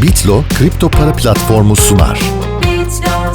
Bitlo kripto para platformu sunar. Bitlo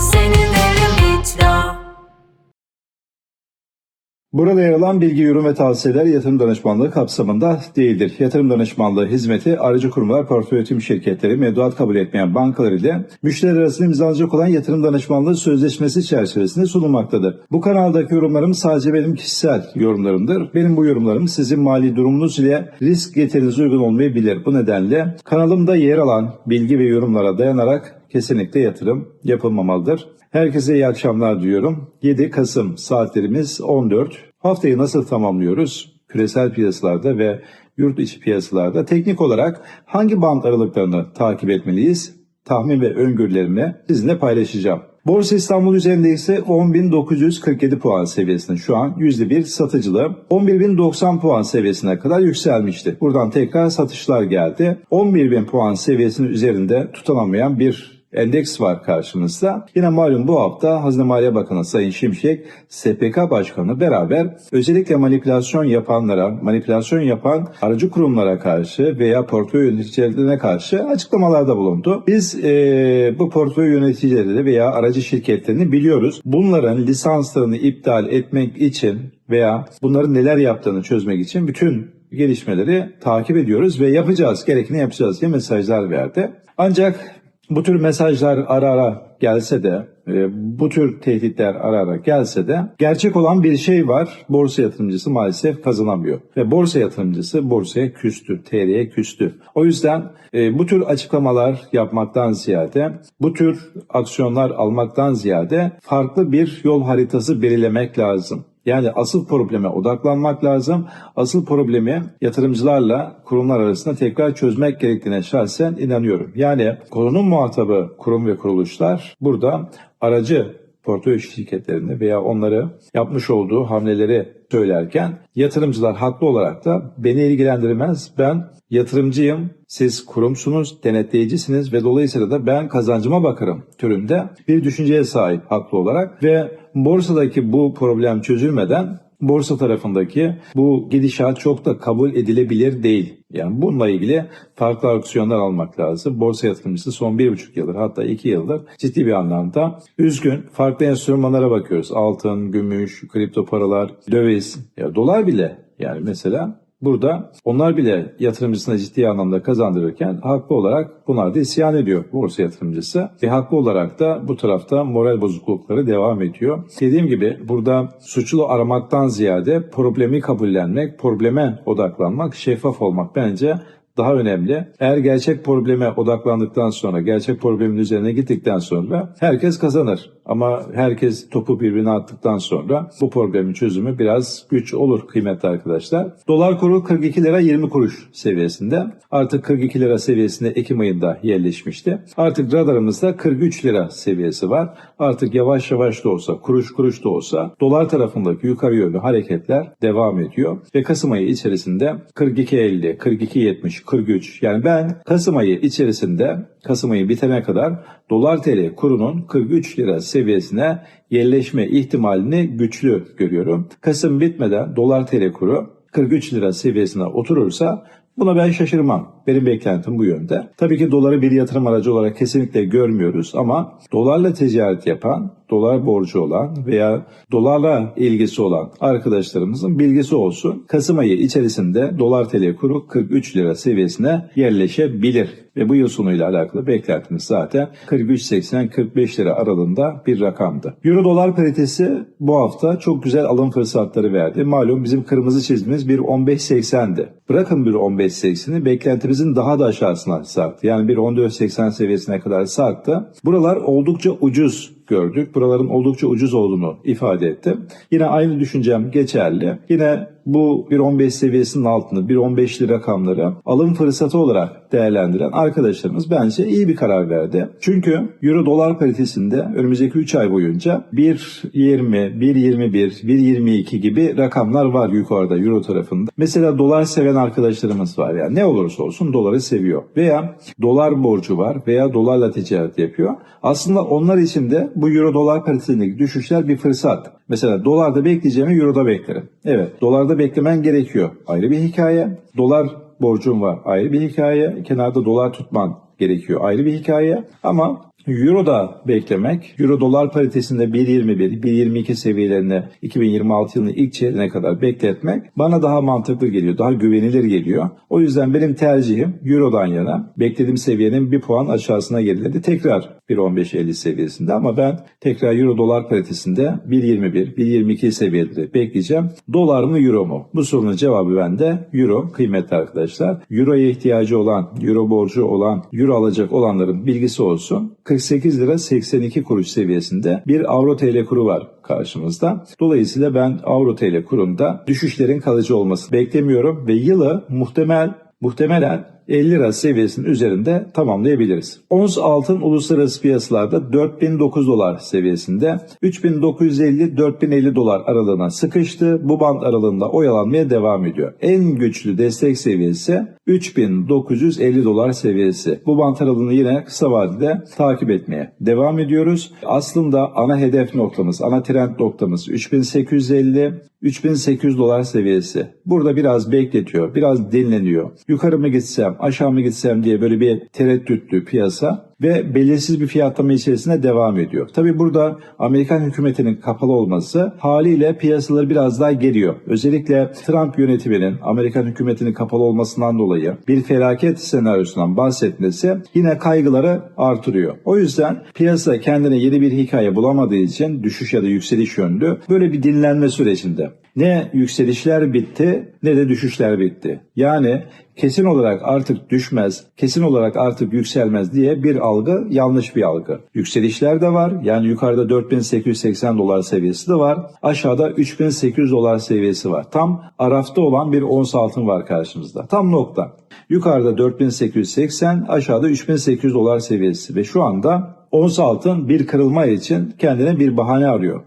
Burada yer alan bilgi, yorum ve tavsiyeler yatırım danışmanlığı kapsamında değildir. Yatırım danışmanlığı hizmeti aracı kurumlar, portföy yönetim şirketleri, mevduat kabul etmeyen bankalar ile müşteriler arasında imzalanacak olan yatırım danışmanlığı sözleşmesi çerçevesinde sunulmaktadır. Bu kanaldaki yorumlarım sadece benim kişisel yorumlarımdır. Benim bu yorumlarım sizin mali durumunuz ile risk getirinize uygun olmayabilir. Bu nedenle kanalımda yer alan bilgi ve yorumlara dayanarak kesinlikle yatırım yapılmamalıdır. Herkese iyi akşamlar diyorum. 7 Kasım saatlerimiz 14. Haftayı nasıl tamamlıyoruz? Küresel piyasalarda ve yurt içi piyasalarda teknik olarak hangi band aralıklarını takip etmeliyiz? Tahmin ve öngörülerimi sizinle paylaşacağım. Borsa İstanbul üzerinde ise 10.947 puan seviyesinde şu an %1 satıcılığı 11.090 puan seviyesine kadar yükselmişti. Buradan tekrar satışlar geldi. 11.000 puan seviyesinin üzerinde tutunamayan bir endeks var karşımızda. Yine malum bu hafta Hazine Maliye Bakanı Sayın Şimşek, SPK Başkanı beraber özellikle manipülasyon yapanlara, manipülasyon yapan aracı kurumlara karşı veya portföy yöneticilerine karşı açıklamalarda bulundu. Biz eee, bu portföy yöneticileri veya aracı şirketlerini biliyoruz. Bunların lisanslarını iptal etmek için veya bunların neler yaptığını çözmek için bütün gelişmeleri takip ediyoruz ve yapacağız, gerekeni yapacağız diye mesajlar verdi. Ancak bu tür mesajlar ara ara gelse de, e, bu tür tehditler ara ara gelse de gerçek olan bir şey var. Borsa yatırımcısı maalesef kazanamıyor. Ve borsa yatırımcısı borsaya küstü, TL'ye küstü. O yüzden e, bu tür açıklamalar yapmaktan ziyade, bu tür aksiyonlar almaktan ziyade farklı bir yol haritası belirlemek lazım. Yani asıl probleme odaklanmak lazım. Asıl problemi yatırımcılarla kurumlar arasında tekrar çözmek gerektiğine şahsen inanıyorum. Yani konunun muhatabı kurum ve kuruluşlar burada aracı portföy şirketlerini veya onları yapmış olduğu hamleleri söylerken yatırımcılar haklı olarak da beni ilgilendirmez. Ben yatırımcıyım, siz kurumsunuz, denetleyicisiniz ve dolayısıyla da ben kazancıma bakarım türünde bir düşünceye sahip haklı olarak ve borsadaki bu problem çözülmeden borsa tarafındaki bu gidişat çok da kabul edilebilir değil. Yani bununla ilgili farklı aksiyonlar almak lazım. Borsa yatırımcısı son bir buçuk yıldır hatta iki yıldır ciddi bir anlamda üzgün. Farklı enstrümanlara bakıyoruz. Altın, gümüş, kripto paralar, döviz, ya dolar bile yani mesela Burada onlar bile yatırımcısına ciddi anlamda kazandırırken haklı olarak bunlar da isyan ediyor borsa yatırımcısı. Ve haklı olarak da bu tarafta moral bozuklukları devam ediyor. Dediğim gibi burada suçlu aramaktan ziyade problemi kabullenmek, probleme odaklanmak, şeffaf olmak bence daha önemli. Eğer gerçek probleme odaklandıktan sonra, gerçek problemin üzerine gittikten sonra herkes kazanır. Ama herkes topu birbirine attıktan sonra bu problemin çözümü biraz güç olur kıymetli arkadaşlar. Dolar kuru 42 lira 20 kuruş seviyesinde. Artık 42 lira seviyesinde Ekim ayında yerleşmişti. Artık radarımızda 43 lira seviyesi var. Artık yavaş yavaş da olsa, kuruş kuruş da olsa dolar tarafındaki yukarı yönlü hareketler devam ediyor. Ve Kasım ayı içerisinde 42.50, 42.70, 43 yani ben Kasım ayı içerisinde Kasım ayı bitene kadar dolar TL kurunun 43 lira seviyesine yerleşme ihtimalini güçlü görüyorum. Kasım bitmeden dolar TL kuru 43 lira seviyesine oturursa buna ben şaşırmam. Benim beklentim bu yönde. Tabii ki doları bir yatırım aracı olarak kesinlikle görmüyoruz ama dolarla ticaret yapan, dolar borcu olan veya dolarla ilgisi olan arkadaşlarımızın bilgisi olsun. Kasım ayı içerisinde dolar TL kuru 43 lira seviyesine yerleşebilir. Ve bu yıl sonuyla alakalı beklentimiz zaten 43.80-45 lira aralığında bir rakamdı. Euro dolar paritesi bu hafta çok güzel alım fırsatları verdi. Malum bizim kırmızı çizgimiz bir 15.80'di. Bırakın bir 15.80'i beklentimizin daha da aşağısına sarktı. Yani bir 14.80 seviyesine kadar sarktı. Buralar oldukça ucuz gördük. Buraların oldukça ucuz olduğunu ifade ettim. Yine aynı düşüncem geçerli. Yine bu 1.15 seviyesinin altında 1.15 lira rakamları alım fırsatı olarak değerlendiren arkadaşlarımız bence iyi bir karar verdi. Çünkü euro dolar paritesinde önümüzdeki 3 ay boyunca 1.20, 1.21, 1.22 gibi rakamlar var yukarıda euro tarafında. Mesela dolar seven arkadaşlarımız var. Yani ne olursa olsun doları seviyor. Veya dolar borcu var veya dolarla ticaret yapıyor. Aslında onlar için de bu euro dolar paritesindeki düşüşler bir fırsat. Mesela dolarda bekleyeceğimi euroda beklerim. Evet dolarda beklemen gerekiyor. Ayrı bir hikaye. Dolar borcun var ayrı bir hikaye. Kenarda dolar tutman gerekiyor ayrı bir hikaye ama Euro'da beklemek, Euro dolar paritesinde 1.21, 1.22 seviyelerine 2026 yılının ilk çeyreğine kadar bekletmek bana daha mantıklı geliyor, daha güvenilir geliyor. O yüzden benim tercihim Euro'dan yana. Beklediğim seviyenin bir puan aşağısına geriledi. Tekrar 1.15.50 seviyesinde ama ben tekrar Euro dolar paritesinde 1.21, 1.22 seviyeleri bekleyeceğim. Dolar mı Euro mu? Bu sorunun cevabı bende Euro kıymetli arkadaşlar. Euro'ya ihtiyacı olan, Euro borcu olan, Euro alacak olanların bilgisi olsun. 48 lira 82 kuruş seviyesinde bir Avro TL kuru var karşımızda. Dolayısıyla ben Avro TL kurunda düşüşlerin kalıcı olması beklemiyorum ve yılı muhtemel muhtemelen 50 lira seviyesinin üzerinde tamamlayabiliriz. Ons altın uluslararası piyasalarda 4009 dolar seviyesinde 3950-4050 dolar aralığına sıkıştı. Bu band aralığında oyalanmaya devam ediyor. En güçlü destek seviyesi 3950 dolar seviyesi. Bu band aralığını yine kısa vadede takip etmeye devam ediyoruz. Aslında ana hedef noktamız, ana trend noktamız 3850 3800 dolar seviyesi. Burada biraz bekletiyor, biraz dinleniyor. Yukarı mı gitsem, aşağı mı gitsem diye böyle bir tereddütlü piyasa ve belirsiz bir fiyatlama içerisinde devam ediyor. Tabi burada Amerikan hükümetinin kapalı olması haliyle piyasaları biraz daha geriyor. Özellikle Trump yönetiminin Amerikan hükümetinin kapalı olmasından dolayı bir felaket senaryosundan bahsetmesi yine kaygıları artırıyor. O yüzden piyasa kendine yeni bir hikaye bulamadığı için düşüş ya da yükseliş yönlü böyle bir dinlenme sürecinde. Ne yükselişler bitti ne de düşüşler bitti. Yani kesin olarak artık düşmez, kesin olarak artık yükselmez diye bir algı yanlış bir algı. Yükselişler de var. Yani yukarıda 4880 dolar seviyesi de var. Aşağıda 3800 dolar seviyesi var. Tam arafta olan bir ons altın var karşımızda. Tam nokta. Yukarıda 4880, aşağıda 3800 dolar seviyesi ve şu anda ons altın bir kırılma için kendine bir bahane arıyor.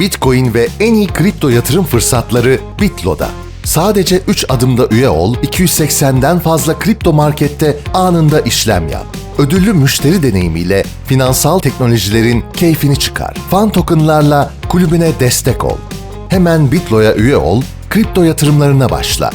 Bitcoin ve en iyi kripto yatırım fırsatları Bitlo'da. Sadece 3 adımda üye ol, 280'den fazla kripto markette anında işlem yap. Ödüllü müşteri deneyimiyle finansal teknolojilerin keyfini çıkar. Fan tokenlarla kulübüne destek ol. Hemen Bitlo'ya üye ol, kripto yatırımlarına başla.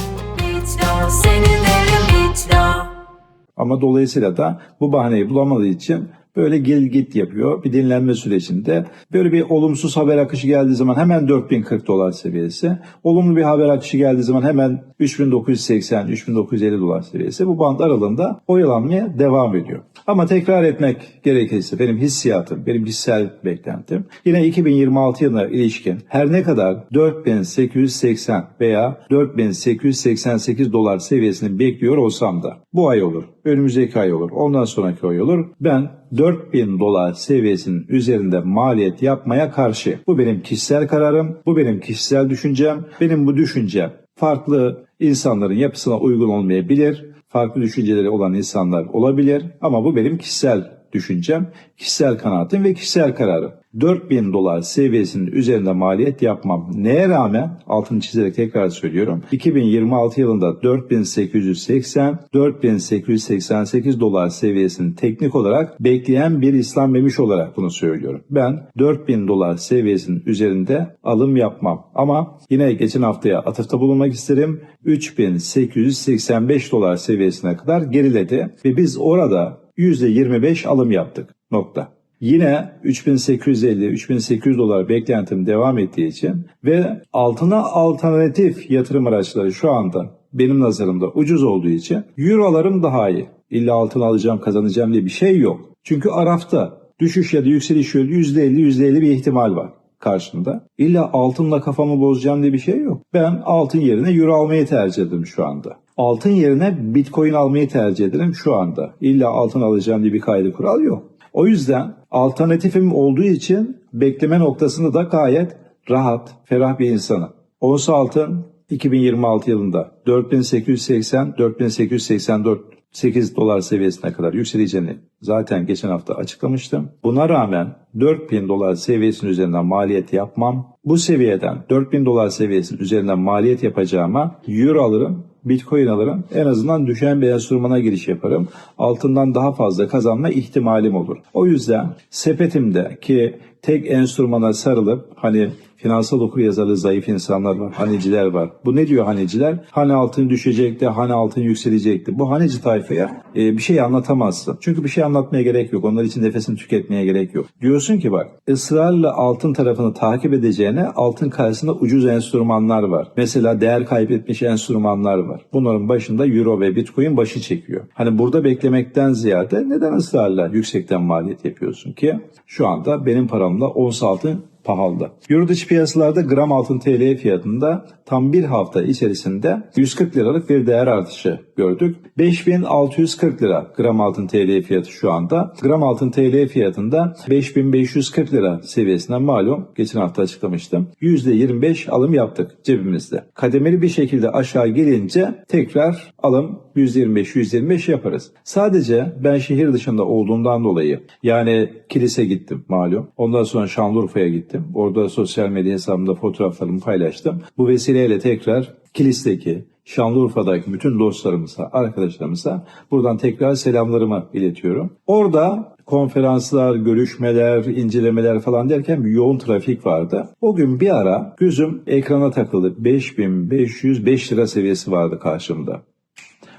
Ama dolayısıyla da bu bahaneyi bulamadığı için böyle gel git yapıyor bir dinlenme sürecinde. Böyle bir olumsuz haber akışı geldiği zaman hemen 4040 dolar seviyesi. Olumlu bir haber akışı geldiği zaman hemen 3980, 3950 dolar seviyesi. Bu band aralığında oyalanmaya devam ediyor. Ama tekrar etmek gerekirse benim hissiyatım, benim hissel beklentim yine 2026 yılına ilişkin her ne kadar 4880 veya 4888 dolar seviyesini bekliyor olsam da bu ay olur, önümüzdeki ay olur, ondan sonraki ay olur. Ben 4000 dolar seviyesinin üzerinde maliyet yapmaya karşı. Bu benim kişisel kararım, bu benim kişisel düşüncem. Benim bu düşüncem farklı insanların yapısına uygun olmayabilir. Farklı düşünceleri olan insanlar olabilir ama bu benim kişisel düşüncem, kişisel kanaatim ve kişisel kararım. 4000 dolar seviyesinin üzerinde maliyet yapmam. Neye rağmen altını çizerek tekrar söylüyorum. 2026 yılında 4880 4888 dolar seviyesini teknik olarak bekleyen bir İslam memiş olarak bunu söylüyorum. Ben 4000 dolar seviyesinin üzerinde alım yapmam. Ama yine geçen haftaya atıfta bulunmak isterim. 3885 dolar seviyesine kadar geriledi ve biz orada %25 alım yaptık. Nokta. Yine 3850-3800 dolar beklentim devam ettiği için ve altına alternatif yatırım araçları şu anda benim nazarımda ucuz olduğu için eurolarım daha iyi. İlla altın alacağım kazanacağım diye bir şey yok. Çünkü Araf'ta düşüş ya da yükseliş yönü %50 %50 bir ihtimal var karşımda. İlla altınla kafamı bozacağım diye bir şey yok. Ben altın yerine euro almayı tercih ederim şu anda. Altın yerine bitcoin almayı tercih ederim şu anda. İlla altın alacağım diye bir kaydı kural yok. O yüzden alternatifim olduğu için bekleme noktasında da gayet rahat, ferah bir insanım. Ons altın 2026 yılında 4880 4884 8 dolar seviyesine kadar yükseleceğini zaten geçen hafta açıklamıştım. Buna rağmen 4000 dolar seviyesinin üzerinden maliyet yapmam. Bu seviyeden 4000 dolar seviyesinin üzerinden maliyet yapacağıma euro alırım, bitcoin alırım. En azından düşen bir enstrümana giriş yaparım. Altından daha fazla kazanma ihtimalim olur. O yüzden sepetimde ki tek enstrümana sarılıp hani Finansal okuryazarlığı zayıf insanlar var. Haneciler var. Bu ne diyor haneciler? Hani altın düşecekti, hani altın yükselecekti. Bu haneci tayfaya e, bir şey anlatamazsın. Çünkü bir şey anlatmaya gerek yok. Onlar için nefesini tüketmeye gerek yok. Diyorsun ki bak ısrarla altın tarafını takip edeceğine altın karşısında ucuz enstrümanlar var. Mesela değer kaybetmiş enstrümanlar var. Bunların başında euro ve bitcoin başı çekiyor. Hani burada beklemekten ziyade neden ısrarla yüksekten maliyet yapıyorsun ki? Şu anda benim paramla ons altın pahalı. Yurt dışı piyasalarda gram altın TL fiyatında tam bir hafta içerisinde 140 liralık bir değer artışı gördük. 5640 lira gram altın TL fiyatı şu anda. Gram altın TL fiyatında 5540 lira seviyesinden malum geçen hafta açıklamıştım. %25 alım yaptık cebimizde. Kademeli bir şekilde aşağı gelince tekrar alım %25-125 yaparız. Sadece ben şehir dışında olduğumdan dolayı yani kilise gittim malum. Ondan sonra Şanlıurfa'ya gittim. Orada sosyal medya hesabımda fotoğraflarımı paylaştım. Bu vesileyle tekrar kilisteki, Şanlıurfa'daki bütün dostlarımıza, arkadaşlarımıza buradan tekrar selamlarımı iletiyorum. Orada konferanslar, görüşmeler, incelemeler falan derken bir yoğun trafik vardı. O gün bir ara gözüm ekrana takıldı. 5505 lira seviyesi vardı karşımda.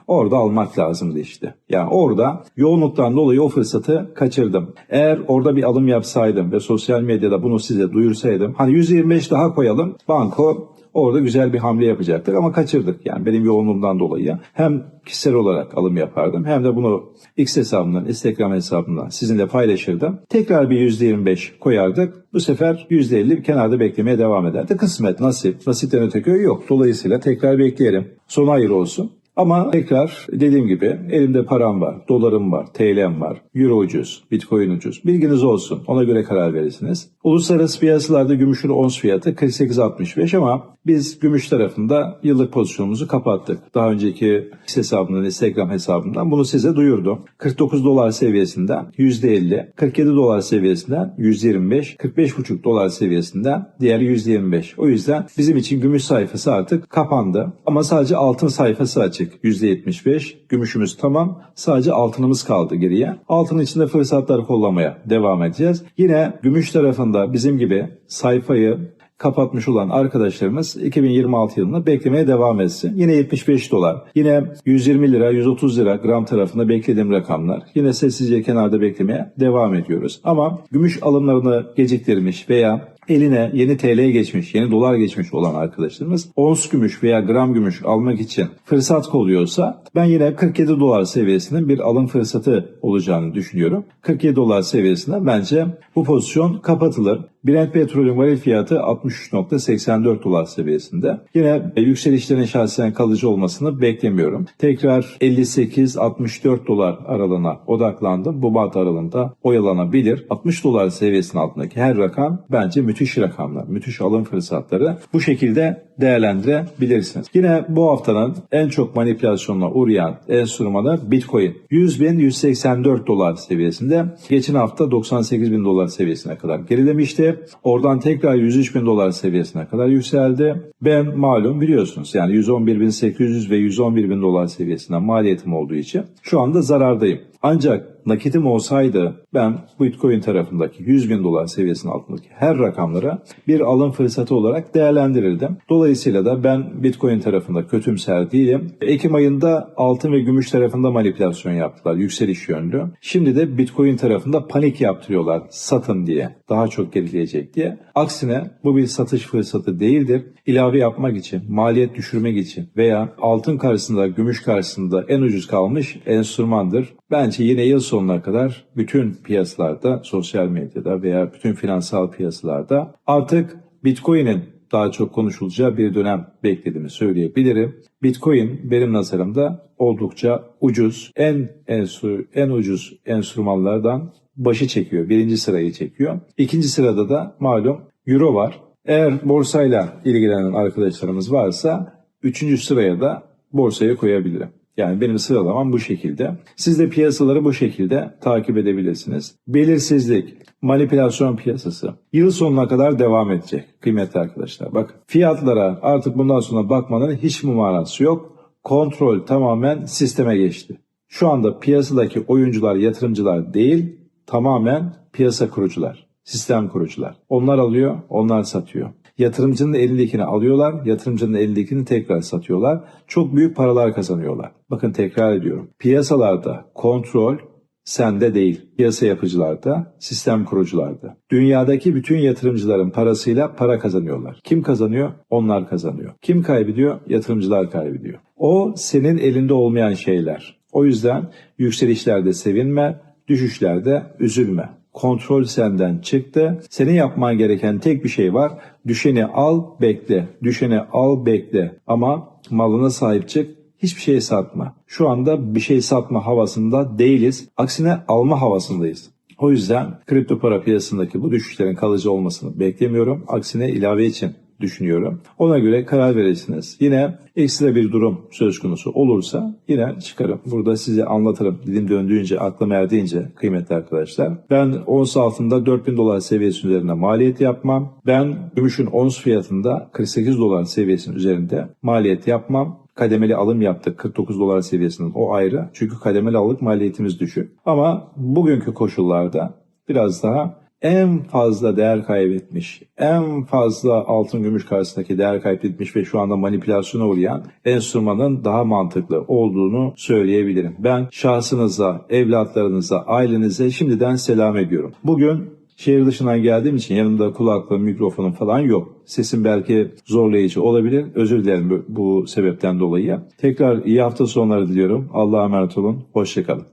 Orada almak lazımdı işte. Yani orada yoğunluktan dolayı o fırsatı kaçırdım. Eğer orada bir alım yapsaydım ve sosyal medyada bunu size duyursaydım hani 125 daha koyalım banko orada güzel bir hamle yapacaktık ama kaçırdık. Yani benim yoğunluğumdan dolayı hem kişisel olarak alım yapardım hem de bunu X hesabımdan, Instagram hesabımdan sizinle paylaşırdım. Tekrar bir %25 koyardık. Bu sefer %50 bir kenarda beklemeye devam ederdi. Kısmet, nasip, nasipten öte köy yok. Dolayısıyla tekrar bekleyelim. Son hayır olsun. Ama tekrar dediğim gibi elimde param var, dolarım var, TL'm var, euro ucuz, bitcoin ucuz. Bilginiz olsun. Ona göre karar verirsiniz. Uluslararası piyasalarda gümüşün ons fiyatı 48.65 ama biz gümüş tarafında yıllık pozisyonumuzu kapattık. Daha önceki hesabımdan, Instagram hesabımdan bunu size duyurdum. 49 dolar seviyesinden %50, 47 dolar seviyesinden %25, 45,5 dolar seviyesinden diğer %25. O yüzden bizim için gümüş sayfası artık kapandı. Ama sadece altın sayfası açık. %75. Gümüşümüz tamam. Sadece altınımız kaldı geriye. Altın içinde fırsatlar kollamaya devam edeceğiz. Yine gümüş tarafında bizim gibi sayfayı kapatmış olan arkadaşlarımız 2026 yılında beklemeye devam etsin. Yine 75 dolar. Yine 120 lira, 130 lira gram tarafında beklediğim rakamlar. Yine sessizce kenarda beklemeye devam ediyoruz. Ama gümüş alımlarını geciktirmiş veya eline yeni TL geçmiş, yeni dolar geçmiş olan arkadaşlarımız ons gümüş veya gram gümüş almak için fırsat kolluyorsa ben yine 47 dolar seviyesinin bir alım fırsatı olacağını düşünüyorum. 47 dolar seviyesinde bence bu pozisyon kapatılır. Brent petrolün varil fiyatı 63.84 dolar seviyesinde. Yine yükselişlerin şahsen kalıcı olmasını beklemiyorum. Tekrar 58-64 dolar aralığına odaklandım. Bu bant aralığında oyalanabilir. 60 dolar seviyesinin altındaki her rakam bence müthiş rakamlar, müthiş alım fırsatları. Bu şekilde değerlendirebilirsiniz. Yine bu haftanın en çok manipülasyonuna uğrayan enstrümanı Bitcoin. 100.184 dolar seviyesinde. Geçen hafta 98.000 dolar seviyesine kadar gerilemişti. Oradan tekrar 103.000 dolar seviyesine kadar yükseldi. Ben malum biliyorsunuz yani 111.800 ve 111.000 dolar seviyesinden maliyetim olduğu için şu anda zarardayım. Ancak nakitim olsaydı ben Bitcoin tarafındaki 100 bin dolar seviyesinin altındaki her rakamlara bir alım fırsatı olarak değerlendirirdim. Dolayısıyla da ben Bitcoin tarafında kötümser değilim. Ekim ayında altın ve gümüş tarafında manipülasyon yaptılar yükseliş yönlü. Şimdi de Bitcoin tarafında panik yaptırıyorlar satın diye daha çok gerileyecek diye. Aksine bu bir satış fırsatı değildir. İlave yapmak için, maliyet düşürmek için veya altın karşısında, gümüş karşısında en ucuz kalmış enstrümandır. Bence yine yıl sonuna kadar bütün piyasalarda, sosyal medyada veya bütün finansal piyasalarda artık Bitcoin'in daha çok konuşulacağı bir dönem beklediğimi söyleyebilirim. Bitcoin benim nazarımda oldukça ucuz, en en, en ucuz enstrümanlardan başı çekiyor. Birinci sırayı çekiyor. İkinci sırada da malum Euro var. Eğer borsayla ilgilenen arkadaşlarımız varsa üçüncü sıraya da borsaya koyabilirim. Yani benim sıralamam bu şekilde. Siz de piyasaları bu şekilde takip edebilirsiniz. Belirsizlik, manipülasyon piyasası yıl sonuna kadar devam edecek kıymetli arkadaşlar. Bak fiyatlara artık bundan sonra bakmanın hiç manası yok. Kontrol tamamen sisteme geçti. Şu anda piyasadaki oyuncular yatırımcılar değil tamamen piyasa kurucular, sistem kurucular. Onlar alıyor, onlar satıyor. Yatırımcının elindekini alıyorlar, yatırımcının elindekini tekrar satıyorlar. Çok büyük paralar kazanıyorlar. Bakın tekrar ediyorum. Piyasalarda kontrol sende değil. Piyasa yapıcılarda, sistem kurucularda. Dünyadaki bütün yatırımcıların parasıyla para kazanıyorlar. Kim kazanıyor? Onlar kazanıyor. Kim kaybediyor? Yatırımcılar kaybediyor. O senin elinde olmayan şeyler. O yüzden yükselişlerde sevinme, düşüşlerde üzülme. Kontrol senden çıktı. Senin yapman gereken tek bir şey var. Düşeni al, bekle. Düşeni al, bekle. Ama malına sahip çık. Hiçbir şey satma. Şu anda bir şey satma havasında değiliz. Aksine alma havasındayız. O yüzden kripto para piyasasındaki bu düşüşlerin kalıcı olmasını beklemiyorum. Aksine ilave için düşünüyorum. Ona göre karar verirsiniz. Yine ekstra bir durum söz konusu olursa yine çıkarım. Burada size anlatırım. Dilim döndüğünce, aklım erdiğince kıymetli arkadaşlar. Ben ons altında 4000 dolar seviyesi üzerinde maliyet yapmam. Ben gümüşün ons fiyatında 48 dolar seviyesinin üzerinde maliyet yapmam kademeli alım yaptık 49 dolar seviyesinden o ayrı. Çünkü kademeli alım maliyetimiz düşük. Ama bugünkü koşullarda biraz daha en fazla değer kaybetmiş, en fazla altın gümüş karşısındaki değer kaybetmiş ve şu anda manipülasyona uğrayan enstrümanın daha mantıklı olduğunu söyleyebilirim. Ben şahsınıza, evlatlarınıza, ailenize şimdiden selam ediyorum. Bugün Şehir dışından geldiğim için yanımda kulaklığım, mikrofonum falan yok. Sesim belki zorlayıcı olabilir. Özür dilerim bu, bu sebepten dolayı. Tekrar iyi hafta sonları diliyorum. Allah'a emanet olun. Hoşçakalın.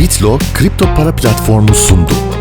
Bitlo kripto para platformu sundu.